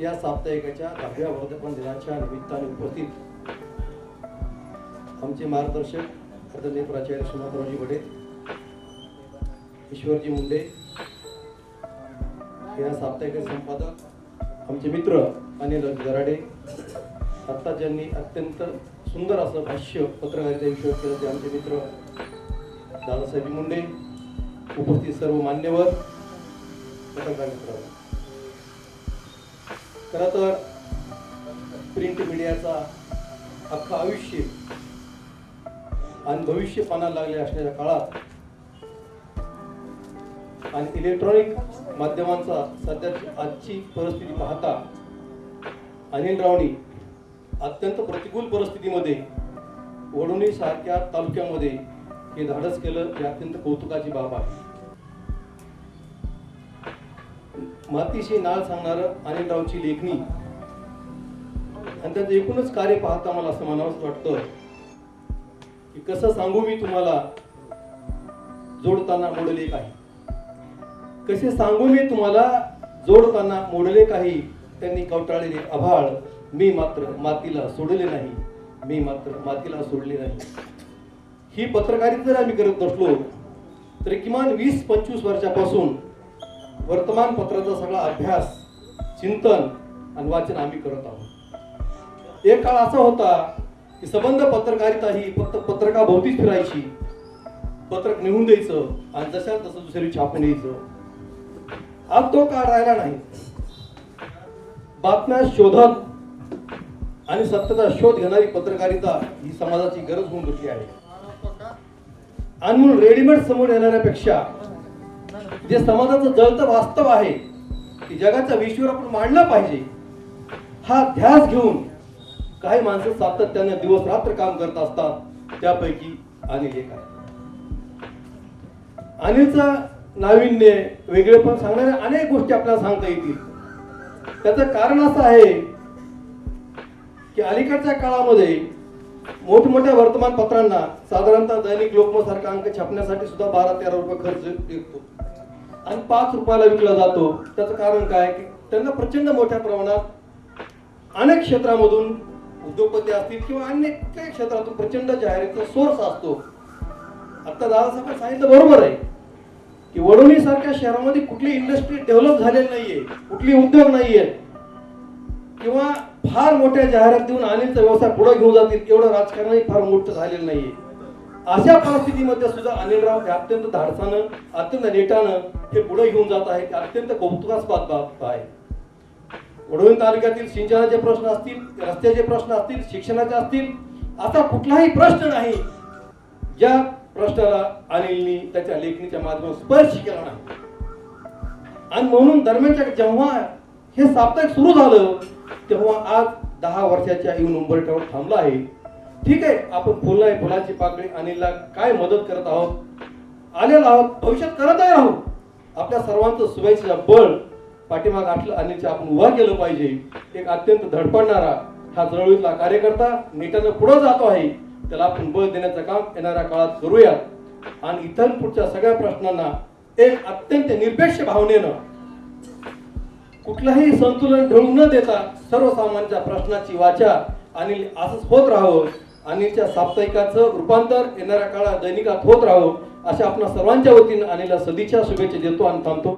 या साप्ताहिकाच्या दहाव्या वर्धापन दिनाच्या निमित्ताने उपस्थित आमचे मार्गदर्शक आदरणीय प्राचार्य सुमात्रावजी बडे ईश्वरजी मुंडे या साप्ताहिक संपादक आमचे मित्र अनिल गराडे आत्ता ज्यांनी अत्यंत सुंदर असं भाष्य पत्रकारिता विषय केलं ते आमचे मित्र दादासाहेब मुंडे उपस्थित सर्व मान्यवर पत्रकार मित्र खरं तर प्रिंट मीडियाचा अख्खं आयुष्य आणि भविष्य पाना लागले असलेल्या काळात आणि इलेक्ट्रॉनिक माध्यमांचा सध्याची आजची परिस्थिती पाहता अनिल रावणी अत्यंत प्रतिकूल परिस्थितीमध्ये वडोणी सारख्या तालुक्यामध्ये हे धाडस केलं हे अत्यंत कौतुकाची बाब आहे. मातीशी नाळ सांगणारं अनिल रावची लेखणी. आणि त्यांचं एकूणच कार्य पाहता मला असं म्हणावंच वाटतं की कसं सांगू मी तुम्हाला? जोडताना मोडले काही. कसे सांगू मी तुम्हाला? जोडताना मोडले काही. त्यांनी कवटाळलेले आभाळ मी मात्र मातीला सोडले नाही. मी मात्र मातीला सोडले नाही. ही पत्रकारिता जर आम्ही करत नसलो तरी किमान वीस पंचवीस वर्षापासून वर्तमानपत्राचा सगळा अभ्यास चिंतन आणि वाचन आम्ही करत आहोत. एक काळ असा होता की संबंध पत्रकारिता ही फक्त पत्रकाभोवतीच फिरायची. पत्रक निघून द्यायचं आणि जशा तसं दुसरी छापून यायचं. आज तो काळ राहिला नाही. बातम्या शोधत आणि सत्याचा शोध घेणारी पत्रकारिता ही समाजाची गरज होऊन बसली आहे. आणि म्हणून रेडीमेड समोर येणाऱ्यापेक्षा जे समाजाचं जळतं वास्तव आहे की जगाच्या विश्वर आपण मांडलं पाहिजे. हा ध्यास घेऊन काही माणसं सातत्यानं दिवस रात्र काम करत असतात त्यापैकी अनिल एक आहे. अनिलचं नाविन्य वेगळे पण सांगणाऱ्या अनेक गोष्टी आपल्याला सांगता येतील. त्याचं कारण असं आहे की अलीकडच्या काळामध्ये मोठमोठ्या वर्तमानपत्रांना साधारणतः दैनिक लोकमत सारखा अंक छापण्यासाठी सुद्धा बारा तेरा रुपये खर्च निघतो आणि पाच रुपयाला विकला जातो. त्याचं कारण काय? की त्यांना प्रचंड मोठ्या प्रमाणात अनेक क्षेत्रामधून उद्योगपती असतील किंवा अनेक काही क्षेत्रातून प्रचंड जाहिरातीचा सोर्स असतो. आता दादासाहेब सांगितलं बरोबर आहे की वडोली सारख्या शहरामध्ये कुठली इंडस्ट्री डेव्हलप झालेली नाहीये कुठली उद्योग नाहीये किंवा फार मोठ्या जाहिरात देऊन अनिलचा व्यवसाय पुढे घेऊन जातील एवढं राजकारणही फार मोठं झालेलं नाहीये. अशा परिस्थितीमध्ये सुद्धा अनिलराव हे अत्यंत धाडसानं अत्यंत नेटानं हे पुढे घेऊन जात आहेत. अत्यंत कौतुकास्पद बाब आहे. वडोली तालुक्यातील सिंचनाचे प्रश्न असतील रस्त्याचे प्रश्न असतील शिक्षणाचे असतील असा कुठलाही प्रश्न नाही. ज्या प्रश्नाला अनिलनी त्याच्या लेखणीच्या माध्यमातून स्पर्श केला नाही. आणि म्हणून दरम्यानच्या जेव्हा हे साप्ताहिक सुरू झालं तेव्हा आज दहा वर्षाच्या येऊन उंबरठ्यावर थांबला आहे. ठीक आहे आपण फुलं आहे फुलाची पाकळी अनिलला काय मदत करत आहोत? आलेलो आहोत भविष्यात करतही आहोत आपल्या सर्वांचं शुभेच्छा बळ पाठीमाग असलं अनिलचे आपण उभा केलं पाहिजे. एक अत्यंत धडपडणारा हा जवळीतला कार्यकर्ता नेत्यानं पुढे जातो आहे. त्याला आपण बळ देण्याचं काम येणाऱ्या काळात करूया. आणि इथं पुढच्या सगळ्या प्रश्नांना एक अत्यंत निरपेक्ष भावनेनं कुठलंही संतुलन ढळून न देता सर्वसामान्यांच्या प्रश्नाची वाचा. आणि असंच होत राहावं. अनिलच्या साप्ताहिकाचं रूपांतर येणाऱ्या काळात दैनिकात होत राहावं अशा आपल्या सर्वांच्या वतीनं अनिलला सदिच्छा शुभेच्छा देतो आणि थांबतो.